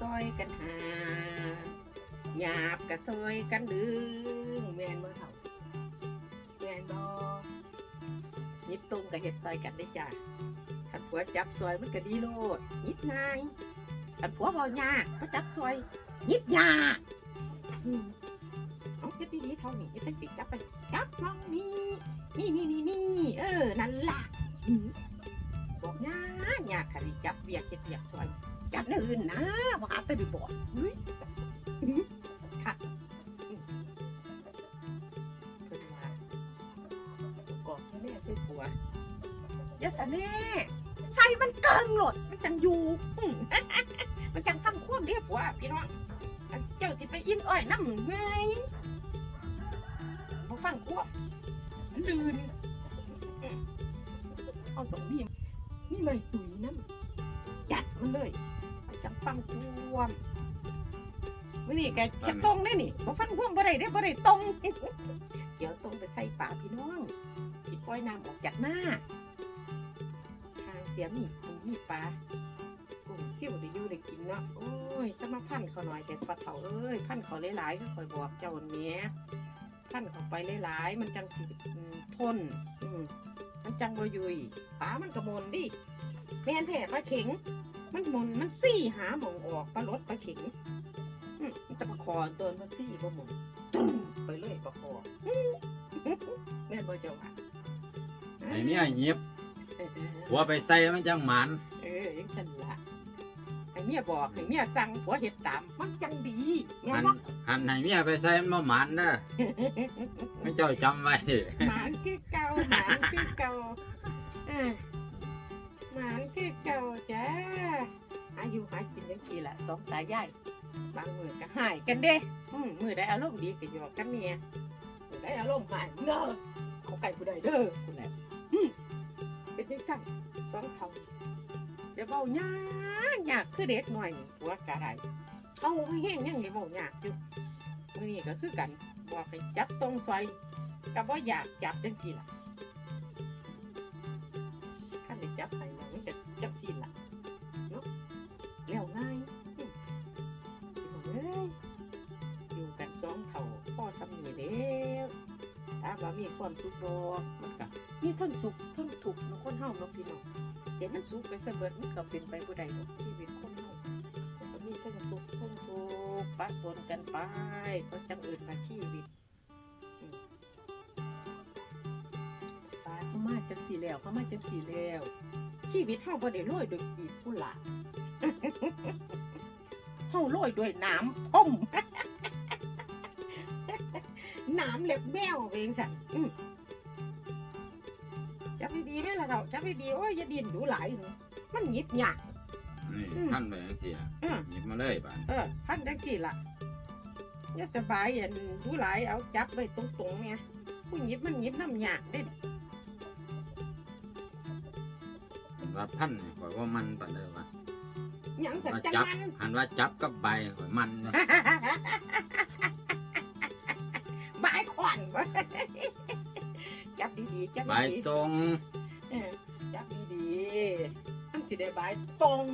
ซอยกันหาหยาบกะซอยกันดึงแมนบ่เฒ่าแมนบ่ยิบตุ้มกับเฮ็ดซอยกันได้จ้ะคันผัวจับซอยมันก็ดีโลดยิบง่ายคันผัวบ่ยากก็จับซอยยิบยากอืมเอาเฮ็ดดีๆเท่านี้เฮ็ดจังสิจับไปจับน้องนี่นี่นี่นี่นี่เออนั่นล่ะบอกยากยากคันสิจับเบียกเฮ็ดเบียกซอย จับเนื้ออื่นนะว่าหาแต่ดูบอดเฮ้ยค่ะอืมเพิ่นว่ากอดแม่ใส่ผัวยาสะแน่ใส่มันเกิงหลดมันจังอยู่มันจังทำความเรียบว่าพี่น้องเจ้าสิไปอินอ้อยน้ำไงบ่ฟังควบมันดื้อเอาตรงนี้นี่ไม่ตุยน้ำจัดมันเลย ฟังความวันนี้แกจะตรงได้นี่บ่ฟังความบ่ได้เด้อบ่ได้ตรงเดี๋ยวตรงไปใส่ป่าพี่น้องสิปล่อยน้ำออกจากหน้าทางเสียมีปูมีปลากุ้งซิ่วได้อยู่ได้กินเนาะโอ้ยจะมาพันเขาหน่อยแต่ปลาเถาเอ้ยพันเขาหลายๆก็คอยบอกเจ้าวันนี้พันเขาไปหลายๆมันจังสิอืมทนอืมมันจังบ่ยุยปลามันกระมนดิแม่นแท้ปลาเข็ง มันหมุนมันซี่หาหมองออกปลารถปลาเข็งอืมมันจะประคอตัวมันซี่บ่หมุนตุ้มไปเลยประคออื้อแม่นบ่เจ้าอะไอ้เนี่ยหยิบเออเออหัวไปใส่มันจังหมันเออยังฉันละไอ้เมียบอกไอ้เมียสั่งผัวเห็ดตามมันจังดีแม่หันนบ่หันให้เมียไปใส่มันบ่หมันเด้อไม่เจ้าจำไว้หมานคือเก่าหมานคือเก่าอ่า หมานคือเก่าจ้าอายุหากินจังซี่ล่ะสองตายายบางมือก็หายกันเด้อืมมือได้อารมณ์ดีก็หยอกกันเมียมือได้อารมณ์หายเด้อเขาไก่ผู้ใดเด้อคุณแหละอืมเป็นจังซั่นสองเท่าเดี๋ยวเบาหยากยากคือเด็กหน่อยหัวกระไรเอาแห้งยังเลยเบาหยากอยู่มือนี้ก็คือกันบอกให้จับตรงซอยก็บ่อยากจับจังซี่ล่ะคันได้จับไปามว่ามีความสุขบ่มันก็มีทั้งสุขทั้งทุกข์เนาะคนเฮาเนาะพี่น้องเจมันสุขไปเสเบิดมันก็เป็นไปบ่ได้ดอกชีวิตคนเฮาก็มีทั้งสุขทั้งทุกข์ปะปนกันไปก็จังเอิ้นว่าชีวิตตายเขามาจังสีแล้วเขามาจังสีแล้วชีวิตเฮาบ่ได้โรยด้วยกีบกุหลาบเฮาโรยด้วยน้ำพ่ม น้ำเล็บแมวเองสันอืมจับดีๆแม่ละเราจับดีๆโอ้ยอย่าดินดูหลายหนูมันหยิบหยากนี่อืมท่านไปจังซี่ล่ะอืมหยิบมาเลยบาดเออพันจังสี่ละอย่าสบายอันดูหลายเอาจับไว้ตรงๆเนี่ยผู้หยิบมันหยิบน้ำหยากได้หันว่าพันนี่ข่อยว่ามันปานใดวะหยังสัจว่าจัจับมันหันว่าจับกับใบข่อยมัน เนาะบายขวัญวะจับดีๆจับใบดีตรง ๆเออจับดีๆมันสิได้บายตรง